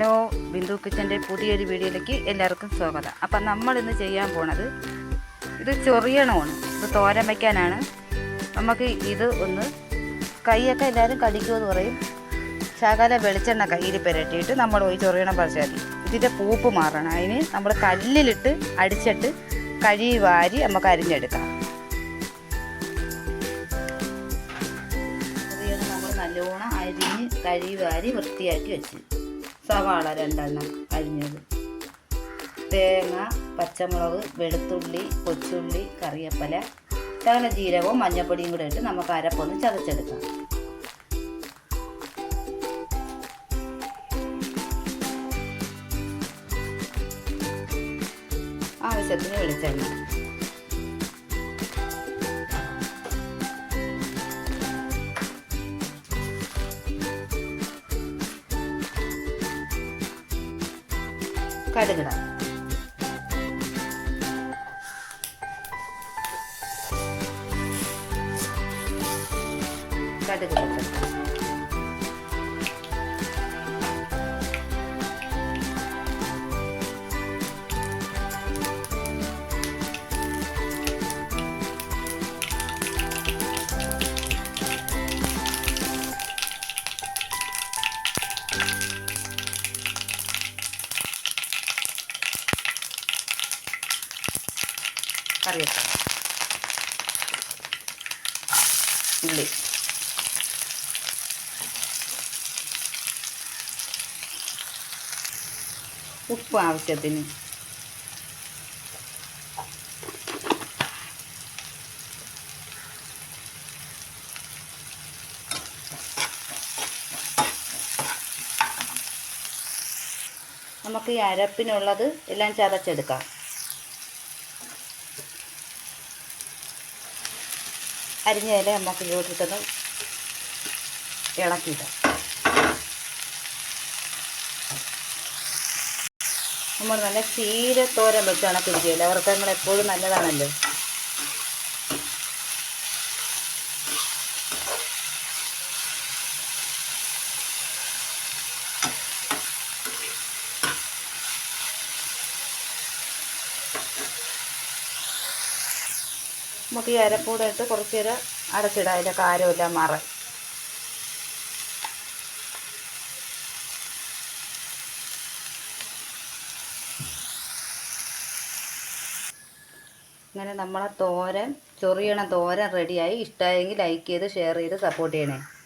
Hello Bindu കിച്ചന്റെ പുതിയൊരു വീഡിയോയിലേക്ക് എല്ലാവർക്കും സ്വാഗതം. അപ്പം നമ്മൾ ഇന്ന് ചെയ്യാൻ പോണത് ഇത് ചൊറിയണമാണ്. ഇത് തോരൻ വയ്ക്കാനാണ് നമുക്ക് ഇത് ഒന്ന് കൈയൊക്കെ എല്ലാവരും കടിക്കുമെന്ന് പറയും. ശകല വെളിച്ചെണ്ണ കയ്യിൽ പുരട്ടിയിട്ട് നമ്മൾ ഈ ചൊറിയണം പറിച്ചാൽ മതി. ഇതിന്റെ പൂപ്പ് മാറണം. അതിന് നമ്മൾ കല്ലിലിട്ട് അടിച്ചിട്ട് കഴുകി വാരി നമുക്ക് അരിഞ്ഞെടുക്കാം. നല്ലോണം അരിഞ്ഞ് കഴുകി വാരി വൃത്തിയാക്കി വെച്ച്. സവാള രണ്ടെണ്ണം അരിഞ്ഞത്. തേങ്ങ പച്ചമുളക് വെളുത്തുള്ളി കൊച്ചുള്ളി കറിയപ്പല ശകല ജീരകവും മഞ്ഞപ്പൊടിയും കൂടെ ഇട്ട് നമുക്ക് അരപ്പൊന്ന് ചതച്ചെടുക്കാം. ആവശ്യത്തിന് വെളിച്ചെണ്ണ. കടുകിടാം കടുക് കറിവേപ്പില ഉള്ളി. ഉപ്പ് ആവശ്യത്തിന്. നമുക്ക് ഈ അരപ്പിനുള്ളത് എല്ലാം ചതച്ചെടുക്കാം. അരിഞ്ഞ ഇല നമുക്ക് ഇങ്ങോട്ടിട്ടൊന്ന് ഇളക്കിയിടാം നമ്മൾ നല്ല ചീരത്തോരൻ വെച്ചാണ് പിടിക്കുക ഇല വറുത്തങ്ങൾ എപ്പോഴും നല്ലതാണല്ലോ. നമുക്ക് ഈ അരപ്പൂടെ ഇട്ട് കുറച്ച് നേരം അടച്ചിടാം. അതിന്റെ കാരമെല്ലാം മാറാൻ. അങ്ങനെ നമ്മളെ തോരൻ ചൊറിയണ തോരൻ റെഡിയായി ഇഷ്ടമായെങ്കിൽ ലൈക്ക് ചെയ്ത് ഷെയർ ചെയ്ത് സപ്പോർട്ട് ചെയ്യണേ.